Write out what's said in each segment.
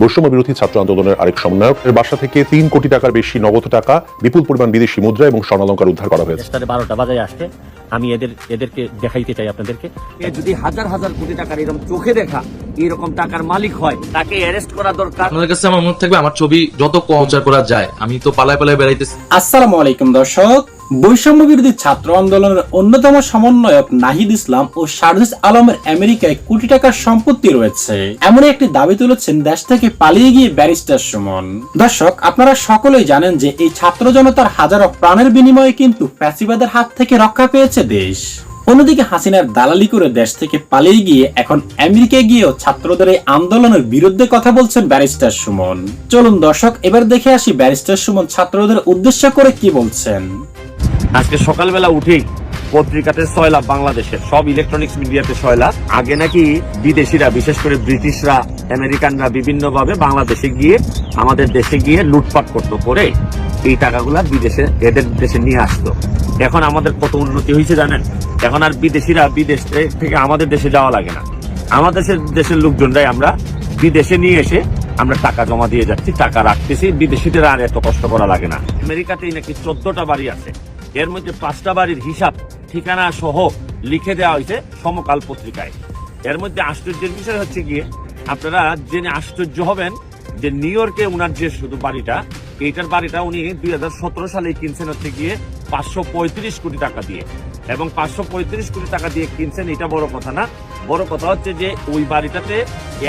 বৈষম্য বিরোধী ছাত্র আন্দোলনের আরেক সমন্বয়কের বাসা থেকে তিন কোটি টাকার বেশি নগদ টাকা বিপুল পরিমাণ বিদেশি মুদ্রা এবং স্বর্ণালঙ্কার উদ্ধার করা হয়েছে। বারোটা বাজায় আসছে। আমি এদের এদেরকে দেখাইতে চাই আপনাদেরকে। যদি হাজার হাজার কোটি টাকার এরকম চোখে দেখা এরকম টাকার মালিক হয় তাকে অ্যারেস্ট করা দরকার। আপনাদের কাছে আমার মনে থাকবে আমার ছবি যত কম করা যায় আমি তো পালায় পালায় বেড়াইতেছি। আসসালামু আলাইকুম দর্শক বৈষম্য বিরোধী ছাত্র আন্দোলনের অন্যতম সমন্বয়ক নাহিদ ইসলাম ও শারজিস আলমের আমেরিকায় কোটি টাকার সম্পত্তি রয়েছে। এমন একটি দাবি তুলেছেন দেশ থেকে পালিয়ে গিয়ে ব্যারিস্টার সুমন। দর্শক, আপনারা সকলেই জানেন যে এই ছাত্র জনতার হাজারো প্রাণের বিনিময়ে কিন্তু ফ্যাসিবাদের হাত থেকে রক্ষা পেয়েছে দেশ। অন্যদিকে হাসিনার দালালি করে দেশ থেকে পালিয়ে গিয়ে এখন আমেরিকায় গিয়েও ছাত্রদের এই আন্দোলনের বিরুদ্ধে কথা বলছেন ব্যারিস্টার সুমন। চলুন দর্শক, এবার দেখে আসি ব্যারিস্টার সুমন ছাত্রদের উদ্দেশ্য করে কি বলছেন। আজকে সকালবেলা উঠেই পত্রিকাতে সয়লাভ বাংলাদেশের, সব ইলেকট্রনিক্স মিডিয়াতে সয়লাভ আগে নাকি বিদেশিরা, বিশেষ করে ব্রিটিশরা, আমেরিকানরা বিভিন্ন ভাবে বাংলাদেশে গিয়ে, আমাদের দেশে গিয়ে লুটপাট করতো করে এই টাকাগুলা বিদেশে, এদের দেশে নিয়ে আসতো। এখন আমাদের কত উন্নতি হয়েছে জানেন? এখন আর বিদেশিরা বিদেশ থেকে আমাদের দেশে যাওয়া লাগে না। আমাদের দেশের দেশের লোকজনরাই আমরা বিদেশে নিয়ে এসে আমরা টাকা জমা দিয়ে যাচ্ছি, টাকা রাখতেছি। বিদেশিদের আর এত কষ্ট করা লাগে না। আমেরিকাতেই নাকি চোদ্দটা বাড়ি আছে। এর মধ্যে পাঁচটা বাড়ির হিসাব, ঠিকানা সহ লিখে দেওয়া হয়েছে সমকাল পত্রিকায়। এর মধ্যে আশ্চর্যের বিষয় হচ্ছে গিয়ে, আপনারা জেনে আশ্চর্য হবেন যে নিউ ইয়র্কে উনার যে শুধু বাড়িটা, এইটার বাড়িটা উনি দুই হাজার সতেরো সালে কিনছেন হচ্ছে গিয়ে পাঁচশো পঁয়ত্রিশ কোটি টাকা দিয়ে। এবং পাঁচশো পঁয়ত্রিশ কোটি টাকা দিয়ে কিনছেন, এটা বড় কথা না। বড় কথা হচ্ছে যে ওই বাড়িটাতে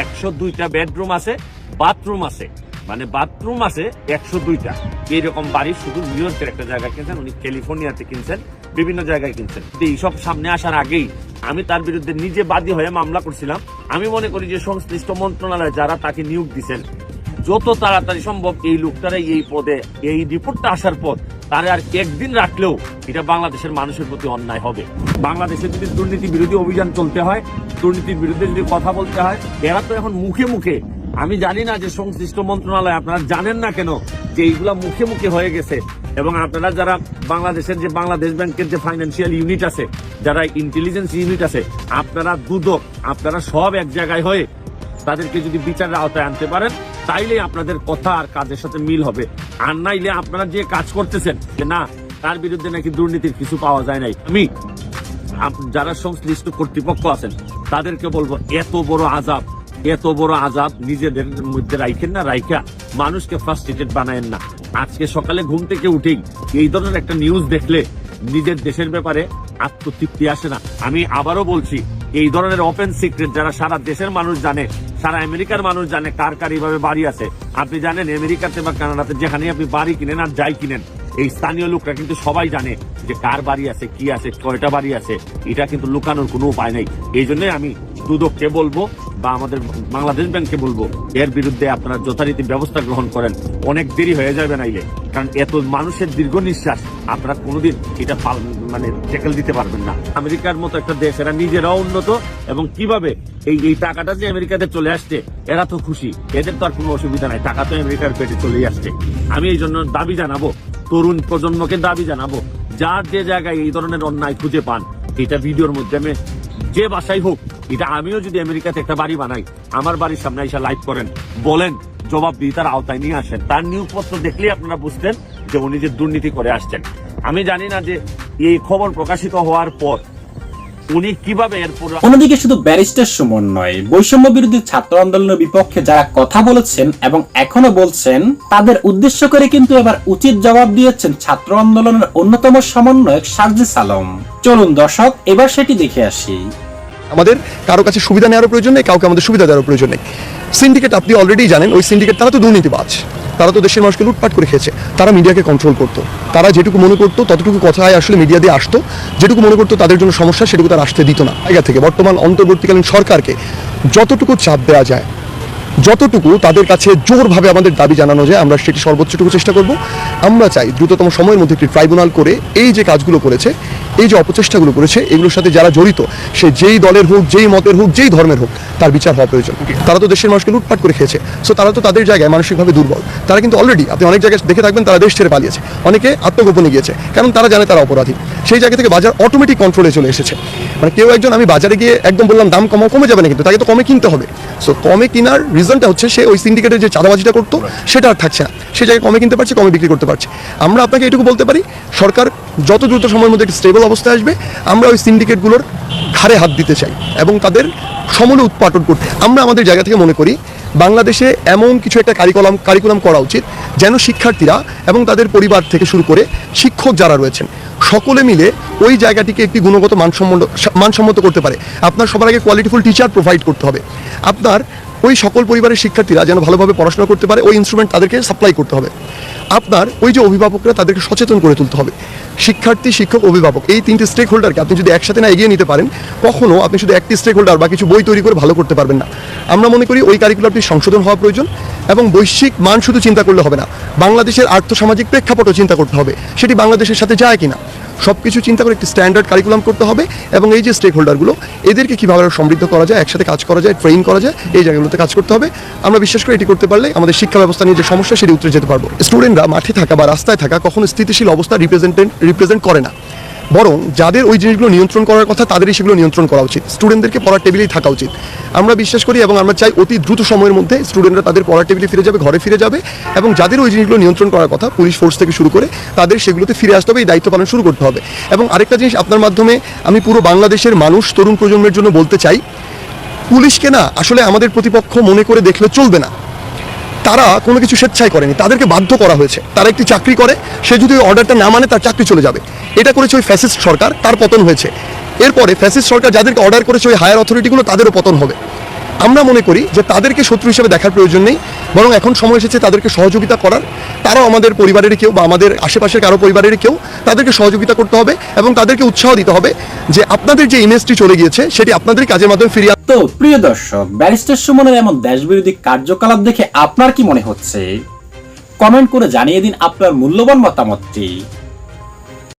একশো দুইটা বেডরুম আছে, বাথরুম আছে। মানে বাথরুম আছে একশো দুইটা। এইরকম বাড়ি শুধু নিউ ইয়র্কের একটা জায়গায় কিনছেন, উনি ক্যালিফোর্নিয়াতে কিনছেন, বিভিন্ন জায়গায় কিনছেন। এইসব সামনে আসার আগেই আমি তার বিরুদ্ধে নিজে বাদী হয়ে মামলা করছিলাম। আমি মনে করি যে সংশ্লিষ্ট মন্ত্রণালয় যারা তাকে নিয়োগ দিচ্ছেন যত তাড়াতাড়ি সম্ভব এই লোকটারাই এই পদে, এই রিপোর্টটা আসার পর তারা আর একদিন রাখলেও এটা বাংলাদেশের মানুষের প্রতি অন্যায় হবে। বাংলাদেশে যদি দুর্নীতি বিরোধী অভিযান চলতে হয়, দুর্নীতির বিরুদ্ধে যদি কথা বলতে হয়, এরা তো এখন মুখে মুখে আমি জানি না যে সংশ্লিষ্ট মন্ত্রণালয় আপনারা জানেন না কেন যে এইগুলা মুখে মুখে হয়ে গেছে। এবং আপনারা যারা বাংলাদেশের যে বাংলাদেশ ব্যাংকের যে ফাইন্যান্সিয়াল ইউনিট আছে, যারা ইন্টেলিজেন্স ইউনিট আছে, আপনারা দুদক, আপনারা সব এক জায়গায় হয়ে তাদেরকে যদি বিচারের আওতায় আনতে পারেন, তাইলে আপনাদের কথা আর কাজের সাথে মিল হবে। আর নাইলে আপনারা যে কাজ করতেছেন, যে না, তার বিরুদ্ধে নাকি দুর্নীতির কিছু পাওয়া যায় নাই। আমি যারা সংশ্লিষ্ট কর্তৃপক্ষ আছেন, তাদেরকে বলব, এত বড় আজাব এত বড় আজাব নিজেদের মধ্যে রাইখেন না, রাইখা মানুষকে ফ্রাস্ট্রেটেড বানায়েন না। আজকে সকালে ঘুম থেকে উঠেই এই ধরনের একটা নিউজ দেখলে নিজের দেশের ব্যাপারে আত্মতৃপ্তি আসে না। আমি আবারও বলছি, এই ধরনের ওপেন সিক্রেট যারা সারা দেশের মানুষ জানে, সারা আমেরিকার মানুষ জানে কার কার এইভাবে বাড়ি আছে। আপনি জানেন, আমেরিকাতে বা কানাডাতে যেখানে আপনি বাড়ি কিনেন আর যাই কিনেন, এই স্থানীয় লোকরা কিন্তু সবাই জানে যে কার বাড়ি আছে, কি আছে, কয়টা বাড়ি আছে, এটা কিন্তু লুকানোর কোনো উপায় নেই। এই জন্যই আমি দুদককে বলব বা আমাদের বাংলাদেশ ব্যাংককে বলব, এর বিরুদ্ধে আপনারা যথারীতি ব্যবস্থা গ্রহণ করেন। অনেক দেরি হয়ে যাবে নাইলে, কারণ এত মানুষের দীর্ঘ নিঃশ্বাস, আপনারা কোনোদিন এটা মানে টেকেল দিতে পারবেন না। আমেরিকার মতো একটা দেশ, এরা নিজেরাও উন্নত এবং কীভাবে এই এই টাকাটা যে আমেরিকাতে চলে আসছে, এরা তো খুশি। এদের তো আর কোনো অসুবিধা নাই, টাকা তো আমেরিকার পেটে চলেই আসছে। আমি এই জন্য দাবি জানাব, তরুণ প্রজন্মকে দাবি জানাব, যার যে জায়গায় এই ধরনের অন্যায় খুঁজে পান, এটা ভিডিওর মাধ্যমে যে বাসাই হোক এটা আমিও যদি আমেরিকাতে একটা বাড়ি বানাই, আমার বাড়ির সামনে এসে লাইভ করেন, বলেন, জবাব দিয়ে তার আওতায় নিয়ে আসেন। তার নিউজপত্র দেখলেই আপনারা বুঝতেন যে উনি যে দুর্নীতি করে আসছেন। আমি জানি না যে এই খবর প্রকাশিত হওয়ার পর অন্যদিকে শুধু ব্যারিস্টার সুমন নয়, বৈষম্য বিরোধী ছাত্র আন্দোলনের বিপক্ষে যারা কথা বলেছেন এবং এখনও বলছেন, তাদের উদ্দেশ্য করে কিন্তু এবার উচিত জবাব দিয়েছেন ছাত্র আন্দোলনের অন্যতম সমন্বয়ক সার্জিস আলম চলুন দর্শক, এবার সেটি দেখে আসি। আমাদের কারও কাছে সুবিধা নেওয়ার প্রয়োজন নেই, কাউকে আমাদের সুবিধা দেওয়ার প্রয়োজন নেই। সিন্ডিকেট আপনি অলরেডি জানেন, ওই সিন্ডিকেট তারা তো দুর্নীতিবাজ। তারা তো দেশের মানুষকে লুটপাট করে খেয়েছে। তারা মিডিয়াকে কন্ট্রোল করতো। তারা যেটুকু মনে করতো, ততটুকু কথায় আসলে মিডিয়া দিয়ে আসতো। যেটুকু মনে করতো তাদের জন্য সমস্যা, সেটুকু তারা আসতে দিত না। জায়গা থেকে বর্তমান অন্তর্বর্তীকালীন সরকারকে যতটুকু চাপ দেওয়া যায় যতটুকু তাদের কাছে জোরভাবে আমাদের দাবি জানানো যায়, আমরা সেটি সর্বোচ্চটুকু চেষ্টা করব। আমরা চাই দ্রুততম সময়ের মধ্যে একটি ট্রাইব্যুনাল করে এই যে কাজগুলো করেছে, এই যে অপচেষ্টাগুলো করেছে, এগুলোর সাথে যারা জড়িত, সে যেই দলের হোক, যেই মতের হোক, যেই ধর্মের হোক তার বিচার হওয়া প্রয়োজন। তারা তো দেশের মানুষকে লুটপাট করে খেয়েছে। সো তারা তো তাদের জায়গায় মানসিকভাবে দুর্বল। তারা কিন্তু অলরেডি আপনি অনেক জায়গায় দেখে থাকবেন, তারা দেশ ছেড়ে পালিয়েছে। অনেকে আত্মগোপনে গিয়েছে। কারণ তারা জানে তারা অপরাধী। সেই জায়গা থেকে বাজার অটোমেটিক কন্ট্রোলে চলে এসেছে। মানে কেউ একজন, আমি বাজারে গিয়ে একদম বললাম, দাম কমাও, কমে যাবে না কিন্তু, তাকে তো কমে কিনতে হবে। সো কমে কেনার রিজনটা হচ্ছে, সে ওই সিন্ডিকেটের যে চাঁদাবাজিটা করতো, সেটা আর থাকছে না। সে জায়গায় কমে কিনতে পারছে, কমে বিক্রি করতে পারছে। আমরা আপনাকে এটুকু বলতে পারি, সরকার যত দ্রুত সময়ের মধ্যে একটি স্টেবল অবস্থায় আসবে, আমরা ওই সিন্ডিকেটগুলোর ঘাড়ে হাত দিতে চাই। এবং তাদের সমূলে উৎপাদন করতে। আমরা আমাদের জায়গা থেকে মনে করি, বাংলাদেশে এমন কিছু একটা কারিকুলাম কারিকুলাম করা উচিত, যেন শিক্ষার্থীরা এবং তাদের পরিবার থেকে শুরু করে শিক্ষক যারা রয়েছেন, সকলে মিলে ওই জায়গাটিকে একটি গুণগত মানসম্মত মানসম্মত করতে পারে। আপনার সবার আগে কোয়ালিটিফুল টিচার প্রোভাইড করতে হবে। আপনার ওই সকল পরিবারের শিক্ষার্থীরা যেন ভালোভাবে পড়াশোনা করতে পারে, ওই ইনস্ট্রুমেন্ট তাদেরকে সাপ্লাই করতে হবে। আপনার ওই যে অভিভাবকরা তাদেরকে সচেতন করে তুলতে হবে। শিক্ষার্থী, শিক্ষক, অভিভাবক, এই তিনটি স্টেক হোল্ডারকে আপনি যদি একসাথে না এগিয়ে নিতে পারেন, কখনো আপনি শুধু একটি স্টেক হোল্ডার বা কিছু বই তৈরি করে ভালো করতে পারবেন না। আমরা মনে করি ওই কারিকুলামটি সংশোধন হওয়া প্রয়োজন এবং বৈশ্বিক মান শুধু চিন্তা করলে হবে না। বাংলাদেশের আর্থসামাজিক প্রেক্ষাপটও চিন্তা করতে হবে। সেটি বাংলাদেশের সাথে যায় কিনা? সব কিছু চিন্তা করে একটি স্ট্যান্ডার্ড কারিকুলাম করতে হবে এবং এই যে স্টেক হোল্ডারগুলো এদেরকে কীভাবে সমৃদ্ধ করা যায়, একসাথে কাজ করা যায় ট্রেন করা যায়, এই জায়গাগুলোতে কাজ করতে হবে। আমরা বিশ্বাস করি এটি করতে পারলে আমাদের শিক্ষা ব্যবস্থা নিয়ে যে সমস্যা সেটি উত্তরে যেতে পারব। স্টুডেন্টরা মাঠে থাকা বা রাস্তায় থাকা কখনো স্থিতিশীল অবস্থা রিপ্রেজেন্টেন্ট রিপ্রেজেন্ট করে না। বরং যাদের ওই জিনিসগুলো নিয়ন্ত্রণ করার কথা, তাদেরই সেগুলো নিয়ন্ত্রণ করা উচিত। স্টুডেন্টদেরকে পড়ার টেবিলেই থাকা উচিত। আমরা বিশ্বাস করি এবং আমরা চাই অতি দ্রুত সময়ের মধ্যে স্টুডেন্টরা তাদের পড়ার টেবিলে ফিরে যাবে, ঘরে ফিরে যাবে এবং যাদের ওই জিনিসগুলো নিয়ন্ত্রণ করার কথা পুলিশ ফোর্স থেকে শুরু করে তাদের সেগুলোতে ফিরে আসতে হবে, এই দায়িত্ব পালন শুরু করতে হবে। এবং আরেকটা জিনিস আপনার মাধ্যমে আমি পুরো বাংলাদেশের মানুষ, তরুণ প্রজন্মের জন্য বলতে চাই, পুলিশকে না আসলে আমাদের প্রতিপক্ষ মনে করে দেখলে চলবে না। তারা কোনো কিছু স্বেচ্ছায় করেনি, তাদেরকে বাধ্য করা হয়েছে। তারা একটি চাকরি করে, সে যদি ওই অর্ডারটা না মানে তার চাকরি চলে যাবে। এটা করেছে ওই ফ্যাসিস্ট সরকার, তার পতন হয়েছে। এরপরে ফ্যাসিস্ট সরকার যাদেরকে অর্ডার করেছে ওই হায়ার অথরিটিগুলো তাদেরও পতন হবে। আমরা মনে করি যে তাদেরকে শত্রু হিসেবে দেখার প্রয়োজন নেই, বরং এখন সময় এসেছে তাদেরকে সহযোগিতা করার। তারাও আমাদের পরিবারের কেউ বা আমাদের আশেপাশের কারও পরিবারের কেউ তাদেরকে সহযোগিতা করতে হবে এবং তাদেরকে উৎসাহ দিতে হবে যে আপনাদের যে ইমেজটি চলে গিয়েছে, সেটি আপনাদের কাজের মাধ্যমে ফিরিয়ে তো প্রিয় দর্শক, ব্যারিস্টার সুমনের এমন দেশবিরোধী কার্যকলাপ দেখে আপনার কি মনে হচ্ছে? কমেন্ট করে জানিয়ে দিন আপনার মূল্যবান মতামতটি।